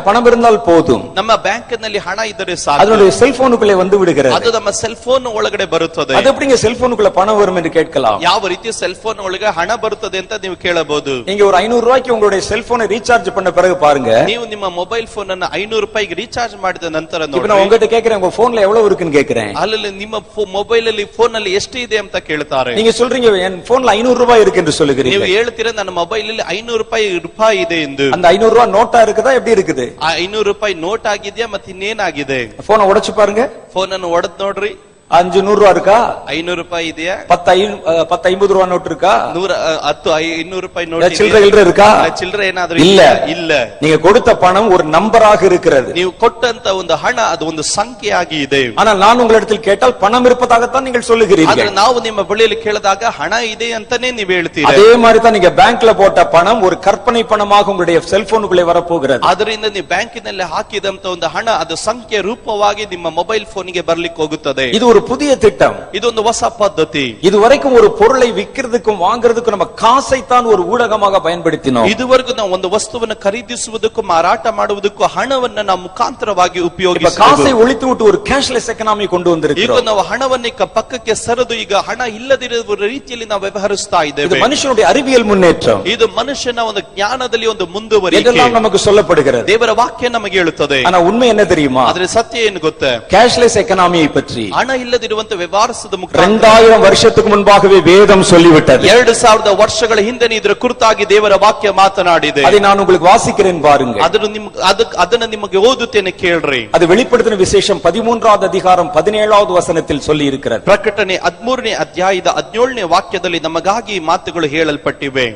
பணம் இருந்தால் போதும் ನಮ್ಮ ಬ್ಯಾಂಕ್ ನಲ್ಲಿ ಹಣ ಇದ್ದರೆ ಸಾಕು அதனுடைய செல்போனுக்குள்ளே வந்து விடுகிறது ಅದು ನಮ್ಮ ಸೆಲ್ ಫೋನ್ ಒಳಗಡೆ ಬರುತ್ತದೆ அது எப்படிங்க செல்போனுக்குள்ள பணம் வரும் என்று கேட்கலாம் ಯಾವ ರೀತಿ ಸೆಲ್ ಫೋನ್ ಒಳಗೆ ಹಣ ಬರುತ್ತದೆ ಅಂತ ನೀವು ಕೇಳಬಹುದು நீங்க ஒரு ஐநூறு ரூபாய்க்கு உங்களுடைய செல்போனை ரீசார்ஜ் பண்ண பிறகு பாருங்க ನೀವು ನಿಮ್ಮ ಮೊಬೈಲ್ ಫೋನ್ ಅನ್ನು ಐನೂರು ರೂಪಾಯಿಗೆ ರೀಚಾರ್ಜ್ ಮಾಡಿದ ನಂತರ இப்ப ನೋಡಿ நான் உங்ககிட்ட கேக்குறேன் உங்க போன்ல எவ்வளவு இருக்குன்னு கேக்குறேன் ಅಲ್ಲಿ ನಿಮ್ಮ ಮೊಬೈಲ್ ಅಲ್ಲಿ ಫೋನ್ ಅಲ್ಲಿ ಎಷ್ಟು ಇದೆ ಅಂತ ಕೇಳ್ತಾರೆ நீங்க சொல்றீங்க என் போன்ல ஐநூறு ரூபாய் இருக்கு என்று ನೀವು சொல்லுகிறீங்க ಹೇಳ್ತೀರಾ ನನ್ನ ಮೊಬೈಲ್ ಅಲ್ಲಿ ಐನೂರು ರೂಪಾಯಿ ರೂಪಾಯಿ ಇದೆ ಎಂದು அந்த ஐநூறு ரூபாய் நோட்டா இருக்குதா எப்படி இருக்குது ಐನೂರು ರೂಪಾಯಿ ನೋಟ್ ಆಗಿದ್ಯಾ ಮತ್ತೆ ಇನ್ನೇನಾಗಿದೆ ಫೋನ್ ಒಡಚು ಪಾರಂಗೆ ಫೋನ್ ಅನ್ನು ಒಡದ್ ನೋಡ್ರಿ அஞ்சு நூறு ரூபா இருக்கா ಐನೂರು ರೂಪಾಯಿ ಇದೆಯಾ பத்து ஐ- ಅಹ್, பத்து ஐம்பது ரூபா நோட்டு இருக்கா ನೂರ ಅ, ಹತ್ತು ಐ- ಇನ್ನೂರು ರೂಪಾಯಿ ನೋಟ್ இல்ல, சில்லறை கில்லறை இருக்கா ಚಿಲ್ಲರೆ ಏನಾದ್ರೂ இல்ல ಇದೆಯಾ? ಇಲ್ಲ நீங்க கொடுத்த பணம் ஒரு நம்பராக இருக்கிறது ನೀವು ಕೊಟ್ಟಂತ ಒಂದು ಹಣ ಅದು ಒಂದು ಸಂಖ್ಯೆ ಆಗಿ ಇದೆ ஆனால் நான் உங்களிடத்தில் கேட்டால் பணம் இருப்பதாகத்தான் நீங்கள் ಆದ್ರೆ சொல்லுகிறீர்கள் ನಾವು ನಿಮ್ಮ ಬಳಿಯಲ್ಲಿ ಕೇಳಿದಾಗ ಹಣ ಇದೆ ಅಂತಾನೆ ನೀವು ಹೇಳ್ತೀರಾ அதே மாதிரி தான் நீங்க பேங்க்ல போட்ட பணம் ஒரு கற்பனை பணமாக உங்களுடைய செல்போனுக்குள்ளே வரப்போகிறது ಅದರಿಂದ ನೀವು ಬ್ಯಾಂಕಿನಲ್ಲಿ ಹಾಕಿದಂತ ಒಂದು ಹಣ ಅದು ಸಂಖ್ಯೆ ರೂಪವಾಗಿ ನಿಮ್ಮ ಮೊಬೈಲ್ ಫೋನ್ಗೆ ಬರ್ಲಿಕ್ಕೆ ಹೋಗುತ್ತದೆ இது ஒரு புதிய திட்டம் ಇದೊಂದು ಹೊಸ ಪದ್ಧತಿ இதுவரைக்கும் ஒரு பொருளை விற்கிறதுக்கும் வாங்குறதுக்கும் நம்ம காசைத்தான் ஒரு ஊடகமாக பயன்படுத்தினோம் ಇದುವರೆಗೂ ನಾವು ಒಂದು ವಸ್ತುವನ್ನು ಖರೀದಿಸುವುದಕ್ಕೂ ಮಾರಾಟ ಮಾಡುವುದಕ್ಕೂ ಹಣವನ್ನ ನಾವು ಮುಖಾಂತರವಾಗಿ இப்ப ಉಪಯೋಗಿಸ காசை ஒழித்து விட்டு ஒரு கேஷ்லெஸ் எக்கனாமி கொண்டு ಈಗ வந்திருக்கிறோம் ನಾವು ಹಣವನ್ನ ಈಗ ಪಕ್ಕಕ್ಕೆ ಸರಿದು ಈಗ ಹಣ ಇಲ್ಲದಿರುವ ರೀತಿಯಲ್ಲಿ ನಾವು ವ್ಯವಹರಿಸ್ತಾ இது ಇದ್ದೇವೆ மனுஷனுடைய அறிவியல் முன்னேற்றம் ಇದು ಮನುಷ್ಯನ ಒಂದು ಜ್ಞಾನದಲ್ಲಿ ಒಂದು ಮುಂದುವರಿಕೆ இதெல்லாம் நமக்கு சொல்லப்படுகிறது ದೇವರ ವಾಕ್ಯ ನಮಗೆ ಹೇಳುತ್ತದೆ ஆனா உண்மை என்ன தெரியுமா ಆದ್ರೆ ಸತ್ಯ ಏನು ಗೊತ್ತ கேஷ்லெஸ் எக்கனாமியை பற்றி ಹಣ ಇಲ್ಲದಿರುವಂತ ವ್ಯವಹಾರಿಸದ ಮುಖಾಂತರ ரெண்டாயிரம் வருஷத்துக்கு முன்பாகவே வேதம் சொல்லிவிட்டது ಎರಡು ಸಾವಿರದ ವರ್ಷಗಳ ಹಿಂದೆ ಇದರ ಕುರಿತಾಗಿ ದೇವರ ವಾಕ್ಯ ಮಾತನಾಡಿದೆ அதை நான் உங்களுக்கு வாசிக்கிறேன் பாருங்க ಅದನ್ನು ನಿಮ್ ಅದಕ್ ಅದನ್ನ ನಿಮಗೆ ಓದುತ್ತೇನೆ ಕೇಳ್ರಿ அது வெளிப்படுத்தின விசேஷம் பதிமூன்றாவது அதிகாரம் பதினேழாவது வசனத்தில் சொல்லி இருக்கிறது ಪ್ರಕಟಣೆ ಹದ್ಮೂರನೇ ಅಧ್ಯಾಯದ ಹದಿನೇಳನೇ ವಾಕ್ಯದಲ್ಲಿ ನಮಗಾಗಿ ಈ ಮಾತುಗಳು ಹೇಳಲ್ಪಟ್ಟಿವೆ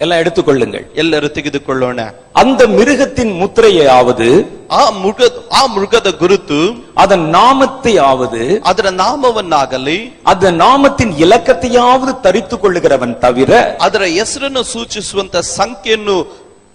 எல்லாம் எடுத்துக்கொள்ளுங்கள் ಎಲ್ಲರೂ ತೆಗೆದುಕೊಳ್ಳೋಣ அந்த மிருகத்தின் முத்திரையாவது ಆ ಮೃಗ ಆ ಮೃಗದ ಗುರುತು அதன் நாமத்தையாவது ಅದರ ನಾಮವನ್ನಾಗಲಿ அந்த நாமத்தின் இலக்கத்தையாவது தரித்துக் கொள்ளுகிறவன் தவிர ಅದರ ಹೆಸರನ್ನು ಸೂಚಿಸುವಂತ ಸಂಖ್ಯೆಯನ್ನು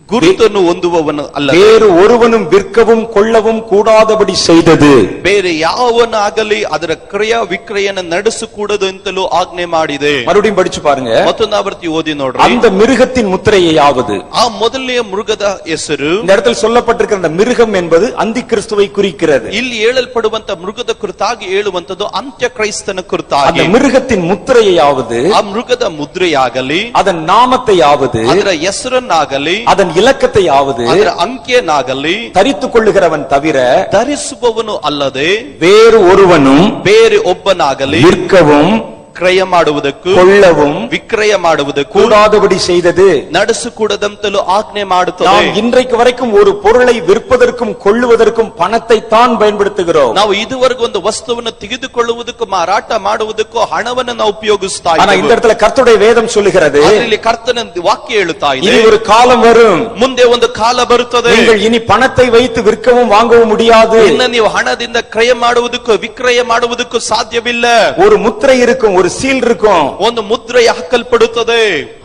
ಗುರುತನ್ನು ಹೊಂದುವವನು ಅಲ್ಲ வேறு ஒருவனும் விற்கவும் கொள்ளவும் கூடாதபடி செய்தது ಬೇರೆ ಯಾವನಾಗಲಿ ಅದರ ಕ್ರಯ ವಿಕ್ರಯನ ನಡೆಸಕೂಡದು ಅಂತಲೂ ಆಜ್ಞೆ ಮಾಡಿದೆ மறுபடியும் படிச்சு பாருங்க ಮತ್ತೊಂದು ಆವರ್ತಿ ಓದಿ ನೋಡ್ರಿ அந்த மிருகத்தின் முத்திரையாவது ಆ ಮೊದಲನೆಯ ಮೃಗದ ಹೆಸರು இந்த இடத்தில் சொல்லப்பட்டிருக்கிற அந்த மிருகம் என்பது அந்தி கிறிஸ்துவை குறிக்கிறது ಇಲ್ಲಿ ಹೇಳಲ್ಪಡುವಂತ ಮೃಗದ ಕುರಿತಾಗಿ ಹೇಳುವಂತದ್ದು ಅಂತ್ಯ ಕ್ರೈಸ್ತನ அந்த ಕುರಿತಾಗಿ மிருகத்தின் முத்திரையாவது ಆ ಮೃಗದ ಮುದ್ರೆಯಾಗಲಿ அதன் நாமத்தையாவது ಅದರ ಹೆಸರನ್ನಾಗಲಿ அதன் இலக்கத்தையாவது ಅದರ ಅಂಕಿಯನ್ನಾಗಲಿ தரித்துக் கொள்ளுகிறவன் தவிர ಧರಿಸುವವನು ಅಲ್ಲದೆ வேறு ஒருவனும் ಬೇರೆ ಒಬ್ಬನಾಗಲಿ விற்கவும் ಕ್ರಯ ಮಾಡುವುದಕ್ಕೂ கொள்ளவும் ವಿಕ್ರಯ ಮಾಡುವುದಕ್ಕೂ கூடாதபடி செய்தது ನಡೆಸಕೂಡದಂತಲೂ ಆಜ್ಞೆ ಮಾಡುತ್ತದೆ நாம் இன்றைக்கு வரைக்கும் ஒரு பொருளை விற்பதற்கும் கொள்ளுவதற்கும் பணத்தை தான் பயன்படுத்துகிறோம் ನಾವು ಇದುವರೆಗೂ ಒಂದು ವಸ್ತುವನ್ನು ತೆಗೆದುಕೊಳ್ಳುವುದಕ್ಕೂ ಮಾರಾಟ ಮಾಡುವುದಕ್ಕೂ ಹಣವನ್ನು ನಾವು ಉಪಯೋಗಿಸ್ತಾ ஆனா இந்த ಇದ್ದೇವೆ இடத்துல கர்த்தருடைய வேதம் சொல்லுகிறது ಇಲ್ಲಿ ಕರ್ತನ ವಾಕ್ಯ ಹೇಳುತ್ತಾ ಇದೆ இனி ஒரு காலம் வரும் ಮುಂದೆ ಒಂದು ಕಾಲ ಬರುತ್ತದೆ நீங்கள் இனி பணத்தை வைத்து விற்கவும் வாங்கவும் முடியாது ಇನ್ನ ನೀವು ಹಣದಿಂದ ಕ್ರಯ ಮಾಡುವುದಕ್ಕೂ ವಿಕ್ರಯ ಮಾಡುವುದಕ್ಕೂ ಸಾಧ್ಯವಿಲ್ಲ ஒரு முத்திரை இருக்கும் ஒரு சீல் இருக்கும் ಒಂದು ಮುದ್ರೆ ಹಾಕಲ್ಪಡುತ್ತದೆ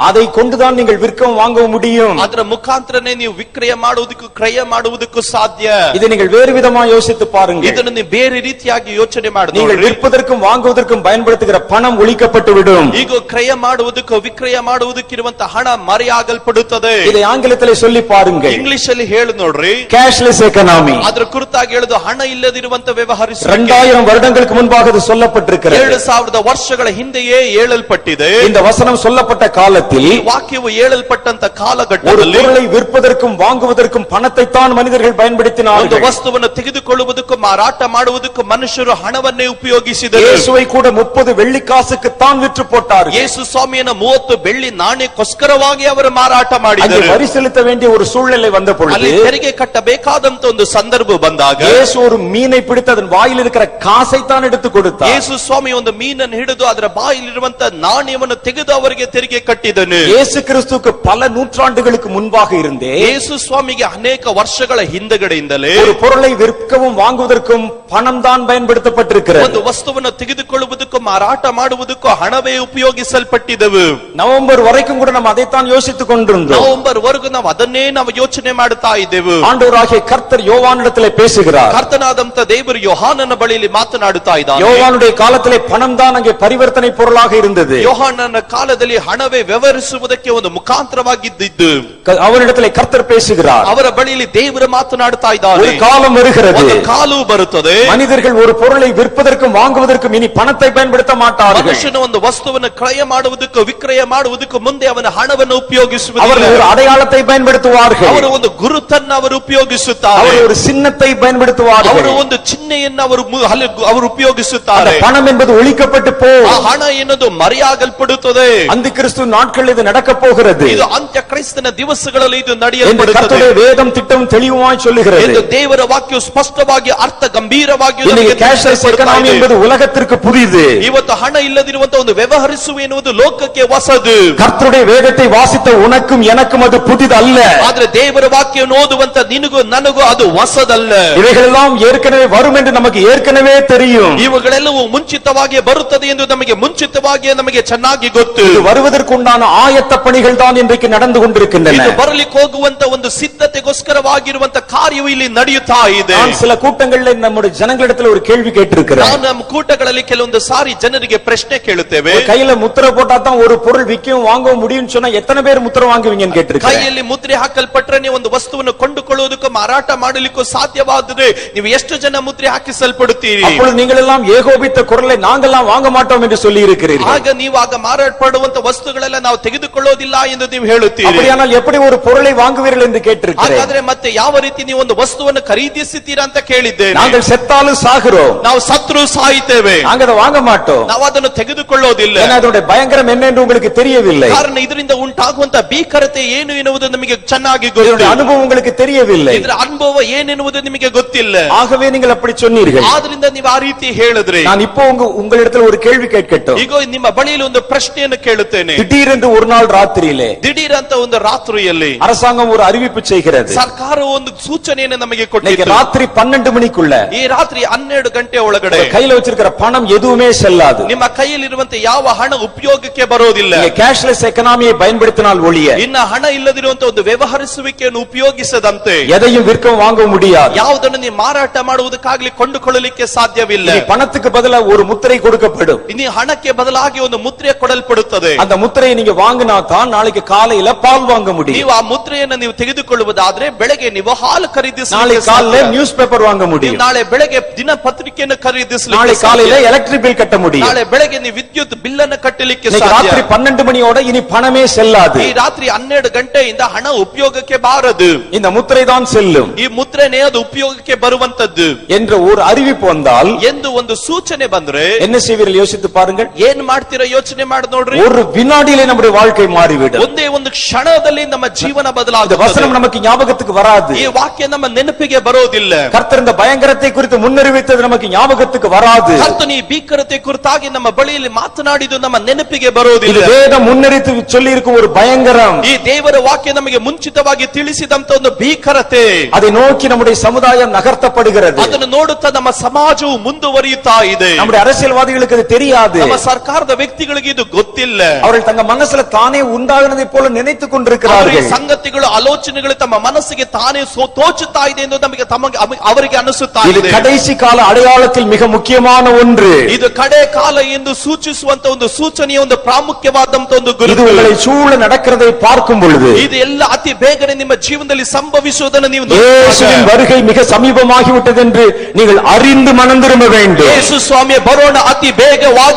அதை கொண்டுதான் நீங்கள் விற்கவும் வாங்கவும் முடியும் ಅದರ ಮುಖಾಂತರನೇ ನೀವು ವಿಕ್ರಯ ಮಾಡುವುದಕ್ಕೂ ಕ್ರಯ ಮಾಡುವುದಕ್ಕೂ ಸಾಧ್ಯ இதை நீங்கள் வேறு விதமா யோசித்து பாருங்க ಇದನ್ನು ನೀವು ಬೇರೆ ರೀತಿಯಾಗಿ ಯೋಚನೆ ಮಾಡಿ நீங்கள் ನೋಡ್ರಿ. விற்பதற்கும் வாங்குவதற்கும் பயன்படுத்துகிற பணம் ஒழிக்கப்பட்டு விடும் ಈಗ ಕ್ರಯ ಮಾಡುವುದಕ್ಕೂ ವಿಕ್ರಯ ಮಾಡುವುದಕ್ಕಿರುವಂತ ಹಣ ಮರೆಯಾಗಲ್ಪಡುತ್ತದೆ இதை ஆங்கிலத்திலே சொல்லி பாருங்க ಇಂಗ್ಲಿಷ್ ಅಲ್ಲಿ ಹೇಳು ನೋಡ್ರಿ கேஷ்லெஸ் எக்கனாமி ಅದ್ರ ಕುರಿತಾಗಿ ಹೇಳುದು ಹಣ ಇಲ್ಲದಿರುವಂತ ವ್ಯವಹರಿಸ இரண்டாயிரம் வருடங்களுக்கு முன்பாக அது சொல்லப்பட்டிருக்கிறது ಎರಡು ಸಾವಿರದ ವರ್ಷಗಳ ಹಿಂದೆಯೇ ಹೇಳಲ್ಪಟ್ಟಿದೆ இந்த வசனம் சொல்லப்பட்ட காலத்தில் ಈ ವಾಕ್ಯವು ಹೇಳಲ್ಪಟ್ಟಂತ ஒரு ಕಾಲಘಟ್ಟದಲ್ಲಿ பொருளை விற்பதற்கும் வாங்குவதற்கும் பணத்தை தான் மனிதர்கள் ಒಂದು பயன்படுத்தினார்கள் ವಸ್ತುವನ್ನು ತೆಗೆದುಕೊಳ್ಳುವುದಕ್ಕೂ ಮಾರಾಟ ಮಾಡುವುದಕ್ಕೂ ಮನುಷ್ಯರು ಹಣವನ್ನೇ ಉಪಯೋಗಿಸಿದರು இயேசுவை கூட முப்பது வெள்ளிக்காசுக்கு தான் விற்று போட்டார்கள் ಯೇಸು ಸ್ವಾಮಿಯನ್ನ ಮೂವತ್ತು ಬೆಳ್ಳಿ ನಾಣ್ಯಕ್ಕೋಸ್ಕರವಾಗಿ ಅವರು ಮಾರಾಟ அங்கே ಮಾಡಿದರು வரி செலுத்த வேண்டிய ஒரு சூழ்நிலை வந்த பொழுது ಅಲ್ಲಿ ತೆರಿಗೆ ಕಟ್ಟಬೇಕಾದಂತ ಒಂದು ಸಂದರ್ಭ ಬಂದಾಗ இயேசு ஒரு மீனை பிடித்து அதன் வாயில் இருக்கிற காசை தான் எடுத்து கொடுத்தார் ಯೇಸು ಸ್ವಾಮಿ ಒಂದು ಮೀನನ್ನು ಹಿಡಿದು ಅದರ ಬಾಯಿಲಿರುವಂತ ನಾಣ್ಯವನ್ನು ತೆಗೆದು ಅವರಿಗೆ ತೆರಿಗೆ ಕಟ್ಟಿದನು இயேசு கிறிஸ்துவுக்கு பல நூற்றாண்டுகளுக்கு முன்பாக இருந்தே ಯೇಸು ಸ್ವಾಮಿಗೆ ಅನೇಕ ವರ್ಷಗಳ ಹಿಂದಗಡೆಯಿಂದಲೇ ஒரு பொருளை விற்கவும் வாங்குவதற்கும் பணம் தான் பயன்படுத்தப்பட்டிருக்கிறது ಒಂದು ವಸ್ತುವನ್ನು ತೆಗೆದುಕೊಳ್ಳುವುದಕ್ಕೂ ಮಾರಾಟ ಮಾಡುವುದಕ್ಕೂ ಹಣವೇ ಉಪಯೋಗಿಸಲ್ಪಟ್ಟಿದ್ದವು நவம்பர் வரைக்கும் கூட நம்ம அதைத்தான் யோசித்துக் கொண்டிருந்தோம் ನವೆಂಬರ್ ವರೆಗೂ ನಾವು ಅದನ್ನೇ ನಾವು ಯೋಚನೆ ಮಾಡುತ್ತಾ ಇದ್ದೆವು ஆண்டவராகிய கர்த்தர் யோவானிடத்திலே பேசுகிறார் ಕರ್ತನಾದಂತ ದೇವರು ಯೋಹಾನನ ಬಳಿಯಲ್ಲಿ ಮಾತನಾಡುತ್ತಾ ಇದ್ದಾನೆ யோவானுடைய காலத்திலே பணம் தான் அங்கே பரிவர்த்தனை பரிவர்த்தனை பொருளாக இருந்தது ಯೋಹಾನನ ಕಾಲದಲ್ಲಿ ಹಣವೇ ವ್ಯವಹರಿಸುವುದಕ್ಕೆ ಒಂದು ಮುಖಾಂತರವಾಗಿದ್ದಿದ್ದು க- அவரிடத்திலே கர்த்தர் பேசுகிறார் ಅವರ ಬಳಿಯಲ್ಲಿ ದೇವರು ಮಾತನಾಡ್ತಾ ஒரு ಇದ್ದಾರೆ காலம் வருகிறது ಒಂದು ಕಾಲು ಬರುತ್ತದೆ மனிதர்கள் ஒரு பொருளை விற்பதற்கும் வாங்குவதற்கும் இனி பணத்தை பயன்படுத்த மாட்டார்கள் ಮನುಷ್ಯನ ಒಂದು ವಸ್ತುವನ್ನು ಕ್ರಯ ಮಾಡುವುದಕ್ಕೂ ವಿಕ್ರಯ ಮಾಡುವುದಕ್ಕೂ ಮುಂದೆ ಅವನ ಹಣವನ್ನು அவர்கள் ಉಪಯೋಗಿಸುವುದಿಲ್ಲ ஒரு அடையாளத்தை பயன்படுத்துவார்கள் ಅವರು ಒಂದು ಗುರುತನ್ನು ಅವರು ಉಪಯೋಗಿಸುತ್ತಾರೆ அவர்கள் ஒரு சின்னத்தை பயன்படுத்துவார்கள் ಅವರು ಒಂದು ಚಿಹ್ನೆಯನ್ನು ಅವರು ಮು- ಹಲ- ಅವರು அந்த ಉಪಯೋಗಿಸುತ್ತಾರೆ பணம் என்பது ஒழிக்கப்பட்டு போ ಆ ಹಣ ಎನ್ನುವುದು ಮರೆಯಾಗಲ್ಪಡುತ್ತದೆ அந்த கிறிஸ்து நாட்கள் இது நடக்க போகிறது ಇದು ಅಂತ್ಯ ಕ್ರೈಸ್ತನ ದಿವಸಗಳಲ್ಲಿ ಇದು என்று ನಡೆಯಲ್ಪಡುತ್ತದೆ கர்த்தருடைய வேதம் திட்டம் தெளிவாய் சொல்லுகிறது ಎಂದು ದೇವರ ವಾಕ್ಯವು ಸ್ಪಷ್ಟವಾಗಿ ಅರ್ಥ ಗಂಭೀರವಾಗಿ இன்னைக்கு ನಮಗೆ கேஷ்லெஸ் ತಿಳಿಸಿಕೊಡ್ತಾ எக்கனாமி ಇದೆ. என்பது உலகத்திற்கு புதிது ಇವತ್ತು ಹಣ ಇಲ್ಲದಿರುವಂತ ಒಂದು ವ್ಯವಹರಿಸುವ ಎನ್ನುವುದು ಲೋಕಕ್ಕೆ ಹೊಸದು கர்த்தருடைய வேதத்தை வாசித்த உனக்கும் எனக்கும் அது புதிதல்ல ಆದ್ರೆ ದೇವರ ವಾಕ್ಯವನ್ನು ಓದುವಂತ ನಿನಗೂ ನನಗೂ ಅದು ಹೊಸದಲ್ಲ இவைகளெல்லாம் ஏற்கனவே வரும் என்று நமக்கு ஏற்கனவே தெரியும் ಇವುಗಳೆಲ್ಲವೂ ಮುಂಚಿತವಾಗಿಯೇ ಬರುತ್ತದೆ ಎಂದು ನಮಗೆ ಮುಂಚಿತವಾಗಿಯೇ ನಮಗೆ ಚೆನ್ನಾಗಿ ಗೊತ್ತು இது வருவதற்குண்டான ஆயத்த பணிகள் தான் இன்றைக்கு நடந்து கொண்டிருக்கின்றன ಇದು ಬರಲಿಕ್ಕೆ ಹೋಗುವಂತ ಒಂದು ಸಿದ್ಧತೆಗೋಸ್ಕರವಾಗಿರುವಂತ ಕಾರ್ಯವು ಇಲ್ಲಿ ನಡೆಯುತ್ತಾ ಇದೆ நான் சில கூட்டங்களில் நம்முடைய ஜனங்களிடத்தில் ஒரு கேள்வி கேட்டிருக்கிறேன் ನಾವು ನಮ್ಮ ಕೂಟಗಳಲ್ಲಿ ಕೆಲವೊಂದು ಸಾರಿ ಜನರಿಗೆ ಪ್ರಶ್ನೆ ಕೇಳುತ್ತೇವೆ ஒரு கையில முத்திரை போட்டா தான் ஒரு பொருள் விற்கவும் வாங்கவும் முடியும்னு சொன்னா எத்தனை பேர் முத்திரை வாங்குவீங்கன்னு கேட்டிருக்கேன் ಕೈಯಲ್ಲಿ ಮುದ್ರೆ ಹಾಕಲ್ಪಟ್ರೆ ನೀವು ಒಂದು ವಸ್ತುವನ್ನು ಕೊಂಡುಕೊಳ್ಳುವುದಕ್ಕೂ ಮಾರಾಟ ಮಾಡಲಿಕ್ಕೂ ಸಾಧ್ಯವಾದರೆ ನೀವು ಎಷ್ಟು ಜನ ಮುದ್ರೆ ಹಾಕಿಸಲ್ಪಡುತ್ತೀರಿ அப்பொழுது நீங்கள் எல்லாம் ஏகோபித்த குரலை நாங்கெல்லாம் வாங்க மாட்டோம் என்று சொல்லி இருக்கிறீர்கள் ಆಗ ನೀವು ಆಗ ಮಾರಾಟಪಡುವಂತ ವಸ್ತುಗಳೆಲ್ಲ ನಾವು ತೆಗೆದುಕೊಳ್ಳೋದಿಲ್ಲ ಎಂದು ನೀವು ಹೇಳುತ್ತೀರಿ அப்படியானால் எப்படி ஒரு பொருளை வாங்குவீர்கள் என்று கேட்டிருக்கிறேன் ಹಾಗಾದ್ರೆ ಮತ್ತೆ ಯಾವ ರೀತಿ ನೀವು ಒಂದು ವಸ್ತುವನ್ನು ಖರೀದಿಸುತ್ತೀರಾ ಅಂತ ಕೇಳಿದ್ದೇನೆ நாங்கள் செத்தாலும் சாகிறோம் ನಾವು ಸತ್ರು ಸಾಯುತ್ತೇವೆ நாங்க அதை வாங்க மாட்டோம் ನಾವು ಅದನ್ನು ತೆಗೆದುಕೊಳ್ಳೋದಿಲ್ಲ ஏன்னா அதனுடைய பயங்கரம் என்ன என்று உங்களுக்கு தெரியவில்லை ಕಾರಣ ಇದರಿಂದ ಉಂಟಾಗುವಂತ ಭೀಕರತೆ ಏನು ಎನ್ನುವುದು ನಮಗೆ ಚೆನ್ನಾಗಿ இதனுடைய ಗೊತ್ತು அனுபவம் உங்களுக்கு தெரியவில்லை ಇದರ ಅನುಭವ ಏನೆನ್ನುವುದು ನಿಮಗೆ ಗೊತ್ತಿಲ್ಲ ஆகவே நீங்கள் அப்படி சொன்னீர்கள் ಆದ್ರಿಂದ ನೀವು ಆ ರೀತಿ ಹೇಳಿದ್ರಿ நான் இப்போ உங்க உங்களிடத்தில் ஒரு கேள்வி கேட்கட்டும் ಈಗ ನಿಮ್ಮ ಬಳಿಯಲ್ಲಿ ಒಂದು ಪ್ರಶ್ನೆಯನ್ನು ಕೇಳುತ್ತೇನೆ திடீரென்று ஒரு நாள் ராத்திரியிலே ದಿಢೀರ್ ಅಂತ ಒಂದು ರಾತ್ರಿಯಲ್ಲಿ அரசாங்கம் ஒரு அறிவிப்பு செய்கிறது ಸರ್ಕಾರವು ಒಂದು ಸೂಚನೆಯನ್ನು ನಮಗೆ இன்னைக்கு ಕೊಟ್ಟಿತ್ತು ராத்திரி பன்னெண்டு மணிக்குள்ள ಈ ರಾತ್ರಿ ಹನ್ನೆರಡು ಗಂಟೆ ಒಳಗಡೆ உங்க கையில வச்சிருக்கிற பணம் எதுவுமே செல்லாது ನಿಮ್ಮ ಕೈಯಲ್ಲಿರುವಂತೆ ಯಾವ ಹಣ ಉಪಯೋಗಕ್ಕೆ ಬರೋದಿಲ್ಲ நீங்க கேஷ்லெஸ் எக்கனாமியை பயன்படுத்தினால் ஒழிய ಇನ್ನ ಹಣ ಇಲ್ಲದಿರುವಂತ ಒಂದು ವ್ಯವಹರಿಸುವಿಕೆಯನ್ನು ಉಪಯೋಗಿಸದಂತೆ எதையும் விற்கவும் வாங்க முடியாது ಯಾವುದನ್ನು ನೀವು ಮಾರಾಟ ಮಾಡುವುದಕ್ಕಾಗ್ಲಿ ಕೊಂಡುಕೊಳ್ಳಲಿಕ್ಕೆ ಸಾಧ್ಯವಿಲ್ಲ இனி பணத்துக்கு பதிலா ஒரு முத்திரை கொடுக்கப்படும் ಇನ್ನು ಹಣಕ್ಕೆ ಬದಲಾಗಿ ಒಂದು ಮುದ್ರೆ ಕೊಡಲ್ಪಡುತ್ತದೆ அந்த முத்திரையை நீங்க வாங்கினா தான் நாளைக்கு காலையில பால் வாங்க முடியும் ನೀವು ಆ ಮುದ್ರೆಯನ್ನು ನೀವು ತೆಗೆದುಕೊಳ್ಳುವುದಾದ್ರೆ ಬೆಳಗ್ಗೆ ನೀವು ಹಾಲು ಖರೀದಿಸಲಿಕ್ಕೆ நாளைக்கு காலையில ಸಾಧ್ಯ. நியூஸ் பேப்பர் வாங்க ನೀವು முடியும் ನಾಳೆ ಬೆಳಗ್ಗೆ ದಿನಪತ್ರಿಕೆಯನ್ನು நாளை ಖರೀದಿಸಲಿಕ್ಕೆ காலையில ಸಾಧ್ಯ. எலக்ட்ரிக் பில் கட்ட முடியும் ನಾಳೆ ಬೆಳಗ್ಗೆ ನೀವು ವಿದ್ಯುತ್ ಬಿಲ್ ಅನ್ನು ಕಟ್ಟಲಿಕ್ಕೆ இன்னைக்கு ಸಾಧ್ಯ ராத்திரி பன்னெண்டு மணியோட இனி பணமே செல்லாது ಈ ರಾತ್ರಿ ಹನ್ನೆರಡು ಗಂಟೆಯಿಂದ ಹಣ ಉಪಯೋಗಕ್ಕೆ ಬಾರದು இந்த முத்திரை தான் செல்லும் ಈ ಮುದ್ರೆನೇ ಅದು ಉಪಯೋಗಕ್ಕೆ ಬರುವಂತದ್ದು என்ற ஒரு அறிவிப்பு வந்தால் ಎಂದು ಒಂದು ಸೂಚನೆ ಬಂದ್ರೆ என்ன செய்வீர்கள் யோசித்து பாருங்கள் ಏನ್ ಮಾಡ್ತೀರಾ ಯೋಚನೆ ಮಾಡಿ ನೋಡ್ರಿ ஒரு வினாடியிலே நம்முடைய வாழ்க்கை மாறிவிடும் ಒಂದೇ ಒಂದು ಕ್ಷಣದಲ್ಲಿ ನಮ್ಮ ಜೀವನ இந்த ಬದಲಾಗುತ್ತದೆ வசனம் நமக்கு ஞாபகத்துக்கு வராது ಈ ವಾಕ್ಯ ನಮ್ಮ ನೆನಪಿಗೆ ಬರೋದಿಲ್ಲ கர்த்தர் இந்த பயங்கரத்தை குறித்து முன்னறிவித்தது நமக்கு ஞாபகத்துக்கு வராது ಕರ್ತನು ಈ ಭೀಕರತೆ ಕುರಿತಾಗಿ ನಮ್ಮ ಬಳಿಯಲ್ಲಿ ಮಾತನಾಡಿದ್ದು ನಮ್ಮ ನೆನಪಿಗೆ இது ಬರೋದಿಲ್ಲ வேதம் முன்னறித்து சொல்லி இருக்கும் ஒரு பயங்கரம் ಈ ದೇವರ ವಾಕ್ಯ ನಮಗೆ ಮುಂಚಿತವಾಗಿ ತಿಳಿಸಿದಂತ ಒಂದು ಭೀಕರತೆ அதை நோக்கி நம்முடைய சமுதாயம் நகர்த்தப்படுகிறது ಅದನ್ನು ನೋಡುತ್ತಾ ನಮ್ಮ ಸಮಾಜವು ಮುಂದುವರಿಯುತ್ತಾ ಇದೆ நம்முடைய அரசியல்வாதிகளுக்கு அது தெரியாது ನಮ್ಮ ಸರ್ಕಾರದ ವ್ಯಕ್ತಿಗಳಿಗೆ ಇದು ಗೊತ್ತಿಲ್ಲ அவர்கள் தங்க மனசுல தானே உண்டாகினதை போல நினைத்துக் ಅವರ ಈ கொண்டிருக்கிறார்கள் ಸಂಗತಿಗಳು ಆಲೋಚನೆಗಳು ತಮ್ಮ ಮನಸ್ಸಿಗೆ ತಾನೇ ಸೋ ತೋಚುತ್ತಾ ಇದೆ ಎಂದು ನಮಗೆ ತಮಗೆ ಅಮ- ಅವರಿಗೆ ಅನಿಸುತ್ತಾ இது ಇದೆ கடைசி கால அடையாளத்தில் மிக முக்கியமான ஒன்று ಇದು ಕಡೆ ಕಾಲ ಎಂದು ಸೂಚಿಸುವಂತ ಒಂದು ಸೂಚನೆಯ ಒಂದು ಪ್ರಾಮುಖ್ಯವಾದಂತ ಒಂದು இது ಗುರುತು உங்களை சூழ நடக்கிறதை பார்க்கும் பொழுது ಇದು ಎಲ್ಲ ಅತಿ ಬೇಗನೆ ನಿಮ್ಮ ಜೀವನದಲ್ಲಿ ಸಂಭವಿಸುವುದನ್ನು ನೀವು இயேசுவின் ನೋಡುವಾಗ வருகை மிக சமீபமாகிவிட்டது என்று நீங்கள் அறிந்து மனம் திரும்ப வேண்டும் ಯೇಸು ಸ್ವಾಮಿಯ ಬರೋಣ ಅತಿ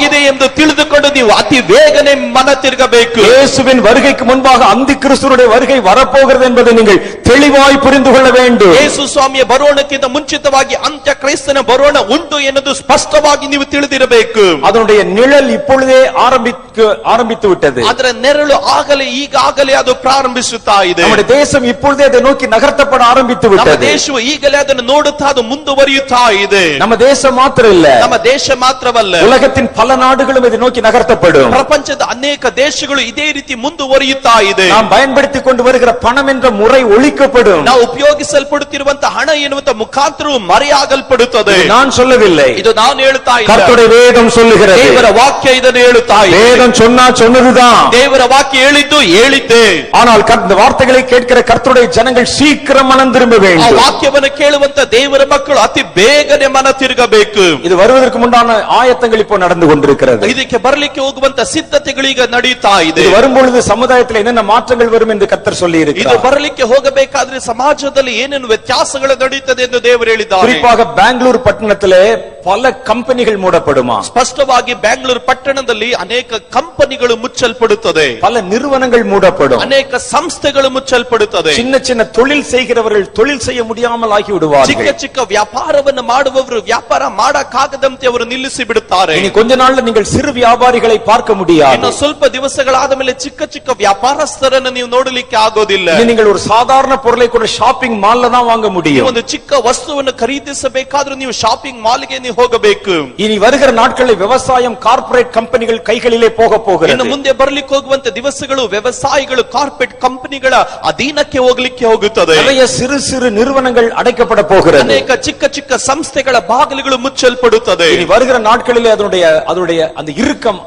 ಬೇಗವಾಗಿದೆ ಎಂದು ತಿಳಿದುಕೊಂಡು ನೀವು ಅತಿ ಬೇಗನೆ ಮನ ತಿರುಗಬೇಕು இயேசுவின் வருகைக்கு முன்பாக அந்தி கிறிஸ்துவனுடைய வருகை வரப்போகிறது என்பதை நீங்கள் தெளிவாய் புரிந்து கொள்ள வேண்டும் ಯೇಸು ಸ್ವಾಮಿಯ ಬರೋಣಕ್ಕಿಂತ ಮುಂಚಿತವಾಗಿ ಅಂತ್ಯ ಕ್ರೈಸ್ತನ ಬರೋಣ ಉಂಟು ಎನ್ನುವುದು ಸ್ಪಷ್ಟವಾಗಿ ನೀವು ತಿಳಿದಿರಬೇಕು அதனுடைய நிழல் இப்பொழுதே ஆரம்பிக்க ஆரம்பித்து விட்டது ಅದರ ನೆರಳು ಆಗಲೇ ಈಗಾಗಲೇ ಅದು ಪ್ರಾರಂಭಿಸುತ್ತಾ ಇದೆ நம்முடைய தேசம் இப்பொழுதே அதை நோக்கி நகர்த்தப்பட ஆரம்பித்து ನಮ್ಮ விட்டது ದೇಶವು ಈಗಲೇ ಅದನ್ನು ನೋಡುತ್ತಾ ಅದು ಮುಂದುವರಿಯುತ್ತಾ ಇದೆ நம்ம தேசம் மாத்திரம் இல்ல ನಮ್ಮ ದೇಶ ಮಾತ್ರವಲ್ಲ உலகத்தின் பல நாடுகளும் இதை நோக்கி நகர்த்தப்படும் ಪ್ರಪಂಚದ ಅನೇಕ ದೇಶಗಳು ಇದೇ ರೀತಿ ಮುಂದುವರಿಯುತ್ತಾ ಇದೆ நாம் பயன்படுத்திக் கொண்டு வருகிற பணம் என்ற முறை ஒழிக்கப்படும் ನಾವು ಉಪಯೋಗಿಸಲ್ಪಡುತ್ತಿರುವಂತಹ ಹಣ ಎನ್ನುವಂತ ಮುಖಾಂತರವು ಮರೆಯಾಗಲ್ಪಡುತ್ತದೆ இது நான் சொல்லவில்லை ಇದು ನಾನು ಹೇಳ್ತಾ ಇಲ್ಲ கர்த்தருடைய வேதம் சொல்லுகிறது ದೇವರ ವಾಕ್ಯ ಇದನ್ನು ಹೇಳುತ್ತಾ ಇದೆ வேதம் சொன்னா சொன்னதுதான் ದೇವರ ವಾಕ್ಯ ಹೇಳಿದ್ದು ಹೇಳಿದ್ದೆ ஆனால் கர்த்த- இந்த வார்த்தைகளை கேட்கிற கர்த்தருடைய ஜனங்கள் சீக்கிரம் மனம் மனம் திரும்ப ಆ வேண்டும் ವಾಕ್ಯವನ್ನು ಕೇಳುವಂತ ದೇವರ ಮಕ್ಕಳು ಅತಿ ಬೇಗನೆ ಮನ ತಿರುಗಬೇಕು இது வருவதற்கு முன்னான ஆயத்தங்கள் இப்போ நடந்து கொண்டிருக்கிறது ಇದಕ್ಕೆ ಬರ್ಲಿಕ್ಕೆ ಹೋಗುವಂತ ಸಿದ್ಧತೆಗಳೀಗ ನಡೀತಾ ಇದೆ இது வரும்பொழுது சமுதாயத்தில் என்னென்ன மாற்றங்கள் வரும் என்று கத்தர் சொல்லி ಇದು இருக்கிறார் ಬರಲಿಕ್ಕೆ ಹೋಗಬೇಕಾದ್ರೆ ಸಮಾಜದಲ್ಲಿ ಏನೇನು ವ್ಯತ್ಯಾಸಗಳು ನಡೀತದೆ ಎಂದು ದೇವರು ಹೇಳಿದ್ದಾರೆ குறிப்பாக பெங்களூர் பட்டணத்திலே பல கம்பெனிகள் மூடப்படுமா ಸ್ಪಷ್ಟವಾಗಿ ಬ್ಯಾಂಗ್ಳೂರ್ ಪಟ್ಟಣದಲ್ಲಿ ಅನೇಕ ಕಂಪನಿಗಳು ಮುಚ್ಚಲ್ಪಡುತ್ತದೆ பல நிறுவனங்கள் மூடப்படும் ಅನೇಕ ಸಂಸ್ಥೆಗಳು ಮುಚ್ಚಲ್ಪಡುತ್ತದೆ சின்ன சின்ன தொழில் செய்கிறவர்கள் தொழில் செய்ய முடியாமல் ஆகி ಚಿಕ್ಕ விடுவார்கள் ಚಿಕ್ಕ ವ್ಯಾಪಾರವನ್ನು ಮಾಡುವವರು ವ್ಯಾಪಾರ ಮಾಡಕ್ಕಾಗದಂತೆ ಅವರು ನಿಲ್ಲಿಸಿ ಬಿಡುತ್ತಾರೆ இனி கொஞ்ச நாள்ல நீங்கள் சிறு வியாபாரிகளை பார்க்க முடியாது ಇನ್ನು ಸ್ವಲ್ಪ ದಿವಸಗಳಾದ ಮೇಲೆ ಚಿಕ್ಕ ಚಿಕ್ಕ ವ್ಯಾಪಾರಸ್ಥರನ್ನು ನೀವು ನೋಡಲಿಕ್ಕೆ ಆಗೋದಿಲ್ಲ இனி நீங்கள் ஒரு சாதாரண பொருளை கூட ஷாப்பிங் மால்ல தான் வாங்க ನೀವು முடியும் ಒಂದು ಚಿಕ್ಕ ವಸ್ತುವನ್ನು ಖರೀದಿಸಬೇಕಾದ್ರೂ ನೀವು ಶಾಪಿಂಗ್ ಮಾಲ್ಗೆ ನೀವು ಹೋಗಬೇಕು இனி வருகிற நாட்களில் விவசாயம் கார்ப்பரேட் கம்பெனிகள் கைகளிலே போக ಇನ್ನು போகிறது ಮುಂದೆ ಬರ್ಲಿಕ್ಕೆ ಹೋಗುವಂತ ದಿವಸಗಳು ವ್ಯವಸಾಯಿಗಳು ಕಾರ್ಪೊರೇಟ್ ಕಂಪನಿಗಳ ಅಧೀನಕ್ಕೆ ಹೋಗ್ಲಿಕ್ಕೆ ಹೋಗುತ್ತದೆ நிறைய சிறு சிறு நிறுவனங்கள் அடைக்கப்பட போகிறது ಅನೇಕ ಚಿಕ್ಕ ಚಿಕ್ಕ ಸಂಸ್ಥೆಗಳ ಬಾಗಿಲುಗಳು ಮುಚ್ಚಲ್ಪಡುತ್ತದೆ இனி வருகிற நாட்களிலே அதனுடைய அதனுடைய அந்த இறுக்கம்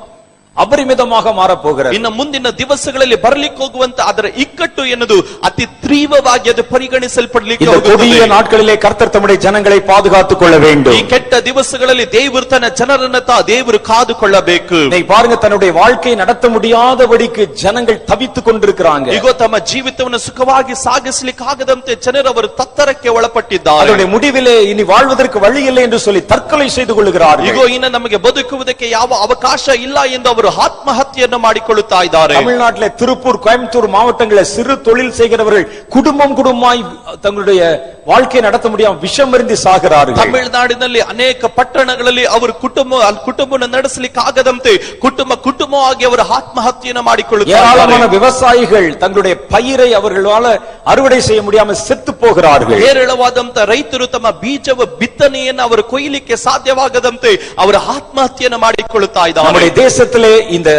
அபரிமிதமாக மாறப்போகிறது ಇನ್ನು ಮುಂದಿನ ದಿವಸಗಳಲ್ಲಿ ಬರ್ಲಿಕ್ಕೆ ಹೋಗುವಂತ ಅದರ ಇಕ್ಕಟ್ಟು ಎನ್ನುವುದು ಅತಿ ತೀವ್ರವಾಗಿ ಅದು ಪರಿಗಣಿಸಲ್ಪಡ್ಲಿಕ್ಕೆ இந்த கொடிய ಹೋಗುತ್ತದೆ நாட்களிலே கர்த்தர் தம்முடைய ஜனங்களை பாதுகாத்துக் கொள்ள ಈ வேண்டும் ಕೆಟ್ಟ ದಿವಸಗಳಲ್ಲಿ ದೇವರು ತನ್ನ ಜನರನ್ನ ತಾ ದೇವರು ಕಾದುಕೊಳ್ಳಬೇಕು இன்னைக்கு பாருங்க தன்னுடைய வாழ்க்கை நடத்த முடியாதபடிக்கு ஜனங்கள் தவித்துக் கொண்டிருக்கிறாங்க ಈಗ ತಮ್ಮ ಜೀವಿತವನ್ನು ಸುಖವಾಗಿ ಸಾಗಿಸ್ಲಿಕ್ಕಾಗದಂತೆ ಜನರು ಅವರು ತತ್ತರಕ್ಕೆ ಒಳಪಟ್ಟಿದ್ದಾರೆ அதனுடைய முடிவிலே இனி வாழ்வதற்கு வழி இல்லை என்று சொல்லி தற்கொலை செய்து கொள்கிறார்கள் ಈಗ ಇನ್ನು ನಮಗೆ ಬದುಕುವುದಕ್ಕೆ ಯಾವ ಅವಕಾಶ ಇಲ್ಲ ಎಂದು ಅವರು ಆತ್ಮಹತ್ಯೆಯನ್ನು ಮಾಡಿಕೊಳ್ಳುತ್ತಾ ಇದ್ದಾರೆ தமிழ்நாட்டிலே திருப்பூர் கோயம்புத்தூர் மாவட்டங்களில் சிறு தொழில் செய்கிறவர்கள் குடும்பம் குடும்பமாய் தங்களுடைய வாழ்க்கை நடத்த முடியாம விஷம் இருந்து சாகிறார்கள் ತಮಿಳುನಾಡಿನಲ್ಲಿ ಅನೇಕ ಪಟ್ಟಣಗಳಲ್ಲಿ ಅವರು ಕುಟುಂಬ ಅಲ್ಲಿ ಕುಟುಂಬವನ್ನು ನಡೆಸಲಿಕ್ಕೆ ಆಗದಂತೆ ಕುಟುಂಬ ಕುಟುಂಬವಾಗಿ ಅವರು ಆತ್ಮಹತ್ಯೆಯನ್ನು ಮಾಡಿಕೊಳ್ಳುತ್ತಾರೆ ஏராளமான விவசாயிகள் தங்களுடைய பயிரை அவர்களால அறுவடை செய்ய முடியாம செத்து போகிறார்கள் ಹೇರಳವಾದಂತ ರೈತರು ತಮ್ಮ ಬೀಜವ ಬಿತ್ತನೆಯನ್ನು ಅವರು ಕೊಯ್ಲಿಕ್ಕೆ ಸಾಧ್ಯವಾಗದಂತೆ ಅವರ ಆತ್ಮಹತ್ಯೆಯನ್ನು ಮಾಡಿಕೊಳ್ಳುತ್ತಾ ಇದ್ದಾರೆ நம்முடைய தேசத்திலே இந்த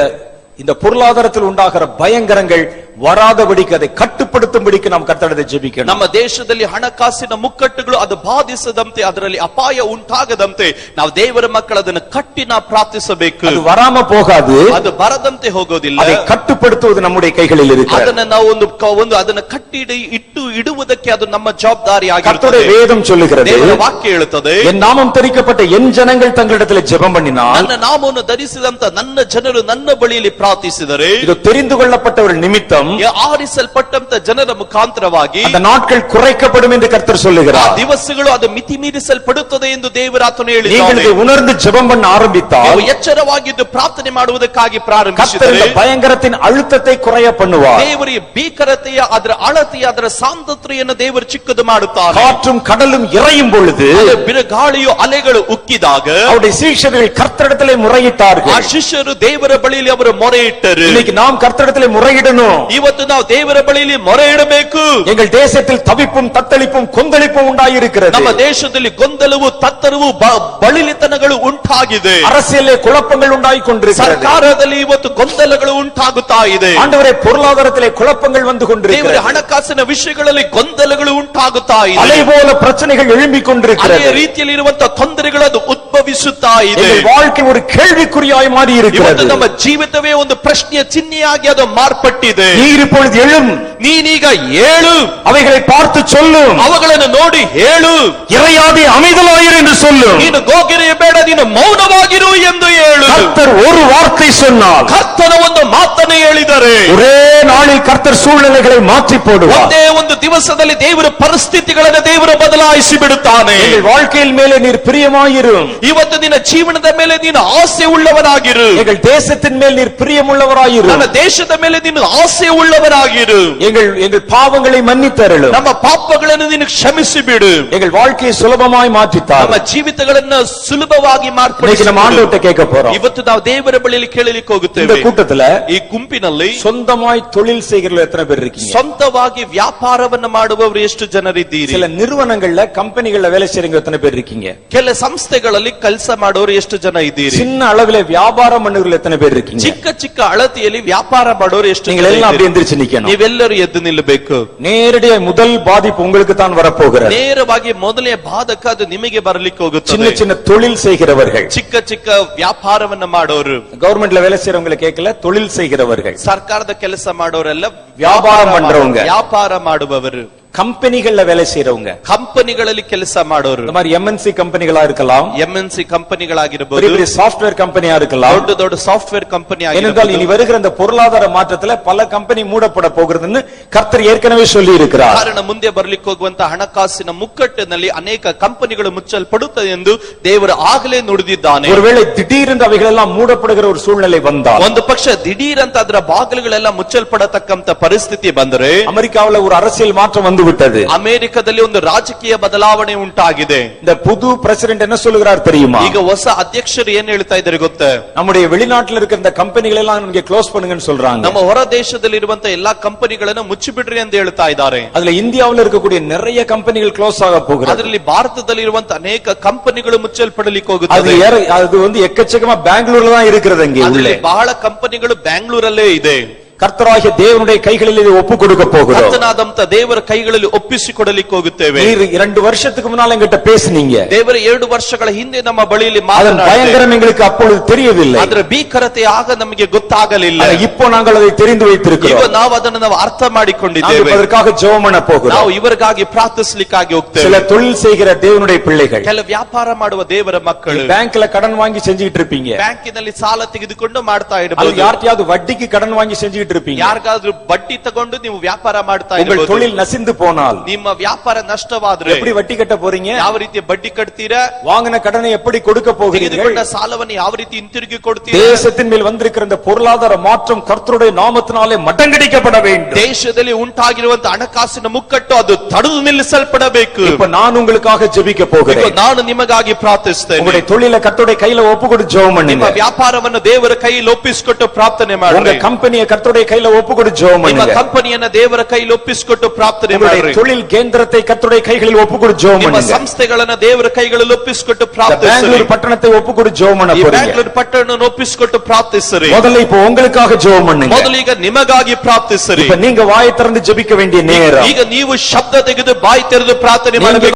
இந்த பொருளாதாரத்தில் உண்டாகிற பயங்கரங்கள் வராதபடிக்கு அதை கட்டுப்படுத்தும்படிக்கு நாம் கத்தடத்தை ஜெபிக்கணும் ನಮ್ಮ ದೇಶದಲ್ಲಿ ಹಣಕಾಸಿನ ಮುಕ್ಕಟ್ಟುಗಳು ಅದು ಬಾಧಿಸದಂತೆ ಅದರಲ್ಲಿ ಅಪಾಯ ಉಂಟಾಗದಂತೆ ನಾವು ದೇವರ ಮಕ್ಕಳು ಅದನ್ನು ಕಟ್ಟಿ ನಾವು ಪ್ರಾರ್ಥಿಸಬೇಕು அது வராம போகாது ಅದು ಬರದಂತೆ ಹೋಗೋದಿಲ್ಲ அதை கட்டுப்படுத்துவது நம்முடைய கைகளில் இருக்கிறது ಅದನ್ನ ನಾವು ಒಂದು ಕ- ಒಂದು ಅದನ್ನ ಕಟ್ಟಿ ಇಡಿ- ಇಟ್ಟು ಇಡುವುದಕ್ಕೆ ಅದು ನಮ್ಮ ಜವಾಬ್ದಾರಿ கர்த்தருடைய ಆಗಿರುತ್ತದೆ வேதம் சொல்லுகிறது ದೇವರ ವಾಕ್ಯ ಹೇಳುತ್ತದೆ என் நாமம் தரிக்கப்பட்ட என் ஜனங்கள் தங்களிடத்தில் ஜெபம் பண்ணினால் ನನ್ನ ನಾಮವನ್ನು ಧರಿಸಿದಂತ ನನ್ನ ಜನರು ನನ್ನ ಬಳಿಯಲ್ಲಿ ಪ್ರಾರ್ಥಿಸಿದರೆ இது தெரிந்து கொள்ளப்பட்டவர்கள் நிமித்தம் ಆರಿಸಲ್ಪಟ್ಟಂತ ಜನರ ಮುಖಾಂತರವಾಗಿ அந்த நாட்கள் குறைக்கப்படும் என்று கர்த்தர் ಆ சொல்லுகிறார் ದಿವಸಗಳು ಅದು ಮಿತಿ ಮೀರಿಸಲ್ಪಡುತ್ತದೆ ಎಂದು ದೇವರಾತನು நீங்கள் ಹೇಳಿದ್ದಾನೆ இதை உணர்ந்து ஜெபம் பண்ண ஆரம்பித்தால் ನೀವು ಎಚ್ಚರವಾಗಿದ್ದು ಪ್ರಾರ್ಥನೆ ಮಾಡುವುದಕ್ಕಾಗಿ கர்த்தர் ಪ್ರಾರಂಭಿಸಿದರೆ இந்த பயங்கரத்தின் அழுத்தத்தை குறைய பண்ணுவார் ದೇವರಿಗೆ ಭೀಕರತೆಯ ಅದರ ಅಳತೆಯ ಅದರ ಸಾಂದ್ರತೆಯನ್ನು ದೇವರು ಚಿಕ್ಕದು ಮಾಡುತ್ತಾರೆ காற்றும் கடலும் இறையும் பொழுது ಅದು ಬಿರುಗಾಳಿಯು ಅಲೆಗಳು ಉಕ್ಕಿದಾಗ அவருடைய சீஷர்கள் கர்த்தரிடத்திலே ಆ முறையிட்டார்கள் ಶಿಷ್ಯರು ದೇವರ ಬಳಿಯಲ್ಲಿ ಅವರು ಮೊರೆ ಇಟ್ಟರು இன்னைக்கு நாம் கர்த்தரிடத்திலே முறையிடணும் ಇವತ್ತು ನಾವು ದೇವರ ಬಳಿಯಲ್ಲಿ ಮೊರೆ ಇಡಬೇಕು எங்கள் தேசத்தில் தவிப்பும் தத்தளிப்பும் கொந்தளிப்பும் உண்டாயிருக்கிறது ನಮ್ಮ ದೇಶದಲ್ಲಿ ಗೊಂದಲವು ತತ್ತರವು ಬ- ಬಳಿಲಿತನಗಳು ಉಂಟಾಗಿದೆ அரசியலே குழப்பங்கள் உண்டாய் கொண்டிருக்கிறது ಸರ್ಕಾರದಲ್ಲಿ ಇವತ್ತು ಗೊಂದಲಗಳು ಉಂಟಾಗುತ್ತಾ ಇದೆ ஆண்டவரே பொருளாதாரத்திலே குழப்பங்கள் வந்து ದೇವರ கொண்டிருக்கிறது ಹಣಕಾಸಿನ ವಿಷಯಗಳಲ್ಲಿ ಗೊಂದಲಗಳು ಉಂಟಾಗುತ್ತಾ அலை ಇದೆ போல பிரச்சனைகள் எழும்பிக் ಅದೇ கொண்டிருக்கிறது ರೀತಿಯಲ್ಲಿ ಇರುವಂತಹ ತೊಂದರೆಗಳು ಅದು ಉದ್ಭವಿಸುತ್ತಾ ಇದೆ எங்கள் வாழ்க்கை ஒரு கேள்விக்குறியாய் மாறி ಇವತ್ತು இருக்கிறது ನಮ್ಮ ಜೀವಿತವೇ ಒಂದು ಪ್ರಶ್ನೆಯ ಚಿಹ್ನೆಯಾಗಿ ಅದು ಮಾರ್ಪಟ್ಟಿದೆ நீர் இப்பொழுது எழும் ನೀನೀಗ ಏಳು அவைகளை பார்த்து சொல்லும் ಅವುಗಳನ್ನು ನೋಡಿ ಹೇಳು இறையாதே அமைதலாயிரு என்று சொல்லும் ನೀನು ಗೋಗಿರೆಯ ಬೇಡ ನೀನು ಮೌನವಾಗಿರು ಎಂದು ಹೇಳು கர்த்தர் ஒரு வார்த்தை சொன்னால் ಕರ್ತನ ಒಂದು ಮಾತನ್ನು ಹೇಳಿದರೆ ஒரே நாளில் கர்த்தர் சூழ்நிலைகளை மாற்றி போடுவார் ಒಂದೇ ಒಂದು ದಿವಸದಲ್ಲಿ ದೇವರ ಪರಿಸ್ಥಿತಿಗಳನ್ನು ದೇವರು ಬದಲಾಯಿಸಿ ಬಿಡುತ್ತಾನೆ எங்கள் வாழ்க்கையில் மேலே நீர் பிரியமாயிரும் ಇವತ್ತು ನಿನ್ನ ಜೀವನದ ಮೇಲೆ ನೀನು ಆಸೆ ಉಳ್ಳವನಾಗಿರು எங்கள் தேசத்தின் மேல் நீர் பிரியமுள்ளவராயிரும் ನನ್ನ ದೇಶದ ಮೇಲೆ ನೀನು ಆಸೆ ಉಳ್ಳವನಾಗಿರು எங்கள் எங்கள் பாவங்களை மன்னித்தருளும் ನಮ್ಮ ಪಾಪಗಳನ್ನು ನೀನು ಕ್ಷಮಿಸಿ ಬಿಡು எங்கள் வாழ்க்கையை சுலபமாய் மாற்றித்தார் ನಮ್ಮ ಜೀವಿತಗಳನ್ನ ಸುಲಭವಾಗಿ இன்னைக்கு நம்ம ಮಾರ್ಪಡಿಸಿ ஆண்டவர்கிட்ட கேட்க போறோம் ಇವತ್ತು ನಾವು ದೇವರ ಬಳಿಯಲ್ಲಿ ಕೇಳಲಿಕ್ಕೆ இந்த ಹೋಗುತ್ತೇವೆ கூட்டத்துல ಈ ಗುಂಪಿನಲ್ಲಿ சொந்தமாய் தொழில் செய்கிறவர்கள் எத்தனை பேர் இருக்கீங்க ಸ್ವಂತವಾಗಿ ವ್ಯಾಪಾರವನ್ನ ಮಾಡುವವರು ಎಷ್ಟು ಜನರಿದ್ದೀರಿ சில நிறுவனங்கள்ல கம்பெனிகள்ல வேலை செய்றவங்க எத்தனை பேர் இருக்கீங்க ಕೆಲ ಸಂಸ್ಥೆಗಳಲ್ಲಿ ಕೆಲಸ ಮಾಡೋರು ಎಷ್ಟು ಜನ ಇದ್ದೀರಿ சின்ன அளவில வியாபாரம் பண்ணுறவர்கள் எத்தனை பேர் இருக்கீங்க ಚಿಕ್ಕ ಚಿಕ್ಕ ಅಳತೆಯಲ್ಲಿ ವ್ಯಾಪಾರ ಮಾಡೋರು ಎಷ್ಟು நீங்கள் ಜನ எல்லாம் அப்படி ಇದ್ದೀರಿ? எந்திரிச்சு நிக்கணும் ನೀವೆಲ್ಲರೂ ಎದ್ದು ನಿಲ್ಲಬೇಕು நேரடியாக முதல் பாதிப்பு உங்களுக்கு தான் வரப்போகிறது ನೇರವಾಗಿ ಮೊದಲೇ ಬಾಧಕ ಅದು ನಿಮಗೆ ಬರಲಿಕ್ಕೆ சின்ன ಹೋಗುತ್ತದೆ சின்ன தொழில் செய்கிறவர்கள் ಚಿಕ್ಕ ಚಿಕ್ಕ ವ್ಯಾಪಾರವನ್ನ ಮಾಡೋರು கவர்மெண்ட்ல வேலை செய்யறவங்களை கேட்கல தொழில் செய்கிறவர்கள் ಸರ್ಕಾರದ ಕೆಲಸ ಮಾಡೋರೆಲ್ಲ ವ್ಯಾಪಾರ ಮಾಡ್ರವಂಗ. ವ್ಯಾಪಾರ ಮಾಡುವವರು கம்பெனிகள்ல வேலை செய்யறவங்க ಕಂಪನಿಗಳಲ್ಲಿ ಕೆಲಸ ಮಾಡೋರು இந்த மாதிரி எம்என்சி கம்பெனிகளா இருக்கலாம் ಎಂ ಎನ್ ಸಿ ಕಂಪನಿಗಳಾಗಿರ್ಬೋದು பெரிய பெரிய சாஃப்ட்வேர் கம்பெனியா இருக்கலாம் ದೊಡ್ಡ ದೊಡ್ಡ ಸಾಫ್ಟ್ವೇರ್ ಕಂಪನಿ ஏனென்றால் இனி வருகிற இந்த பொருளாதார மாற்றத்துல பல கம்பெனி மூடப்பட போகிறதுன்னு கர்த்தர் ஏற்கனவே சொல்லி இருக்கிறார் ಕಾರಣ ಮುಂದೆ ಬರ್ಲಿಕ್ಕೆ ಹೋಗುವಂತ ಹಣಕಾಸಿನ ಮುಕ್ಕಟ್ಟಿನಲ್ಲಿ ಅನೇಕ ಕಂಪನಿಗಳು ಮುಚ್ಚಲ್ಪಡುತ್ತದೆ ಎಂದು ದೇವರು ಆಗಲೇ ನುಡಿದಿದ್ದಾನೆ ஒருவேளை திடீரென்று அவைகள் எல்லாம் மூடப்படுகிற ஒரு சூழ்நிலை வந்தால் ಒಂದು ಪಕ್ಷ ದಿಢೀರ್ ಅಂತ ಅದರ ಬಾಗಿಲುಗಳೆಲ್ಲ ಮುಚ್ಚಲ್ಪಡತಕ್ಕಂತ ಪರಿಸ್ಥಿತಿ ಬಂದರೆ அமெரிக்காவுல ஒரு அரசியல் மாற்றம் வந்து விட்டது ಅಮೆರಿಕದಲ್ಲಿ ಒಂದು ರಾಜಕೀಯ ಬದಲಾವಣೆ ಉಂಟಾಗಿದೆ இந்த புது பிரசிடென்ட் என்ன சொல்லுகிறார் தெரியுமா ಈಗ ಹೊಸ ಅಧ್ಯಕ್ಷರು ಏನ್ ಹೇಳ್ತಾ ಇದ್ದಾರೆ ಗೊತ್ತಾ நம்முடைய வெளிநாட்டுல இருக்கிற இந்த கம்பெனிகள் எல்லாம் நீங்க க்ளோஸ் பண்ணுங்கன்னு சொல்றாங்க ನಮ್ಮ ಹೊರ ದೇಶದಲ್ಲಿರುವಂತ ಎಲ್ಲಾ ಕಂಪನಿಗಳನ್ನು ಮುಚ್ಚಿಬಿಡ್ರಿ ಅಂತ ಹೇಳ್ತಾ ಇದ್ದಾರೆ அதுல இந்தியாவுல இருக்கக்கூடிய நிறைய கம்பெனிகள் க்ளோஸ் ஆக போகிறது ಅದರಲ್ಲಿ ಭಾರತದಲ್ಲಿರುವಂತ ಅನೇಕ ಕಂಪನಿಗಳು ಮುಚ್ಚಲ್ಪಡಲಿಕ್ಕೆ அது ಹೋಗುತ್ತದೆ ஏற- அது வந்து எக்கச்சக்கமா பெங்களூர்ல தான் இருக்கிறது அங்கே ಅದರಲ್ಲಿ உள்ளே ಬಹಳ ಕಂಪನಿಗಳು ಬ್ಯಾಂಗ್ಳೂರಲ್ಲೇ ಇದೆ கர்த்தராகிய தேவனுடைய கைகளில் இதை ஒப்பு கொடுக்க போகிறோம் ಕರ್ತನಾದಂತ ದೇವರ ಕೈಗಳಲ್ಲಿ ಒಪ್ಪಿಸಿಕೊಡಲಿಕ್ಕೆ ಹೋಗುತ್ತೇವೆ நீர் இரண்டு வருஷத்துக்கு முன்னால எங்கிட்ட பேசுனீங்க ದೇವರ ಎರಡು ವರ್ಷಗಳ ಹಿಂದೆ ನಮ್ಮ ಬಳಿಯಲ್ಲಿ அதன் ಮಾತನಾಡಿದೆ பயங்கரம் எங்களுக்கு அப்பொழுது தெரியவில்லை ಅದರ ಭೀಕರತೆ ಆಗ ನಮಗೆ ಗೊತ್ತಾಗಲಿಲ್ಲ ஆனா இப்போ நாங்கள் அதை தெரிந்து ಈಗ வைத்திருக்கிறோம் ನಾವು ಅದನ್ನು ನಾವು ಅರ್ಥ நாங்கள் ಮಾಡಿಕೊಂಡಿದ್ದೇವೆ அதற்காக ஜெபம் பண்ண ನಾವು போகிறோம் ಇವರಿಗಾಗಿ ಪ್ರಾರ್ಥಿಸ್ಲಿಕ್ಕಾಗಿ ಹೋಗ್ತೇವೆ சில தொழில் செய்கிற தேவனுடைய பிள்ளைகள் ಕೆಲ ವ್ಯಾಪಾರ ಮಾಡುವ ದೇವರ ಮಕ್ಕಳು பேங்க்ல கடன் வாங்கி செஞ்சுக்கிட்டு இருப்பீங்க ಬ್ಯಾಂಕಿನಲ್ಲಿ ಸಾಲ ತೆಗೆದುಕೊಂಡು ಮಾಡ್ತಾ அது ಇಡಬಹುದು யார்கிட்டயாவது வட்டிக்கு கடன் வாங்கி செஞ்சுக்கிட்டு இருப்பீங்க ಯಾರಿಗಾದ್ರೂ ಬಡ್ಡಿ ತಗೊಂಡು ನೀವು ವ್ಯಾಪಾರ ಮಾಡ್ತಾ உங்கள் ಇರಬಹುದು தொழில் நசிந்து போனால் ನಿಮ್ಮ ವ್ಯಾಪಾರ ನಷ್ಟವಾದ್ರೆ எப்படி வட்டி கட்ட போறீங்க ಯಾವ ರೀತಿ ಬಡ್ಡಿ ಕಟ್ತೀರಾ வாங்கின கடனை எப்படி கொடுக்க போகிறீர்கள் ತೆಗೆದುಕೊಂಡ ಸಾಲವನ್ನು ಯಾವ ರೀತಿ ಹಿಂತಿರುಗಿ ಕೊಡ್ತೀರಾ தேசத்தின் மேல் வந்திருக்கிற இந்த பொருளாதார மாற்றம் கர்த்தருடைய நாமத்தினாலே மடங்கடிக்கப்பட வேண்டும் ದೇಶದಲ್ಲಿ ಉಂಟಾಗಿರುವಂತ ಹಣಕಾಸಿನ ಮುಕ್ಕಟ್ಟು ಅದು ತಡೆದು ನಿಲ್ಲಿಸಲ್ಪಡಬೇಕು இப்ப நான் உங்களுக்காக ஜெபிக்க ಈಗ போகிறேன் ನಾನು ನಿಮಗಾಗಿ ಪ್ರಾರ್ಥಿಸ್ತೇನೆ உங்களுடைய தொழில கர்த்தருடைய கையில ஒப்பு கொடு ஜெபம் ನಿಮ್ಮ பண்ணுங்க ವ್ಯಾಪಾರವನ್ನು ದೇವರ ಕೈಯಲ್ಲಿ ಒಪ್ಪಿಸಿಕೊಟ್ಟು ಪ್ರಾರ್ಥನೆ உங்க ಮಾಡಿ கம்பெனியை கர்த்தருடைய கையில ஒப்பு கொடு ஜெபம் ನಿಮ್ಮ பண்ணுங்க ಕಂಪನಿಯನ್ನ ದೇವರ ಕೈಯಲ್ಲಿ ಒಪ್ಪಿಸಿಕೊಟ್ಟು ಪ್ರಾರ್ಥನೆ உங்களுடைய ಮಾಡಿ தொழில் கேந்திரத்தை கர்த்தருடைய கைகளில் ஒப்பு கொடு ஜெபம் ನಿಮ್ಮ பண்ணுங்க ಸಂಸ್ಥೆಗಳನ್ನ ದೇವರ ಕೈಗಳಲ್ಲಿ ಒಪ್ಪಿಸಿಕೊಟ್ಟು இந்த ಪ್ರಾರ್ಥಿಸಿರಿ பெங்களூர் பட்டணத்தை ஒப்பு கொடு ஜெபம் பண்ண ಈ போறீங்க ಬ್ಯಾಂಗ್ಳೂರ್ ಪಟ್ಟಣ ಒಪ್ಪಿಸಿಕೊಟ್ಟು ಪ್ರಾರ್ಥಿಸಿರಿ முதல்ல இப்ப உங்களுக்காக ஜெபம் பண்ணுங்க ಮೊದಲೀಗ ನಿಮಗಾಗಿ ಪ್ರಾರ್ಥಿಸಿರಿ இப்ப நீங்க வாயை திறந்து ஜெபிக்க வேண்டிய நேரம் ಈಗ ನೀವು ಶಬ್ದ ತೆಗೆದು ಬಾಯಿ ತೆರೆದು ಪ್ರಾರ್ಥನೆ நீங்க ಮಾಡಬೇಕು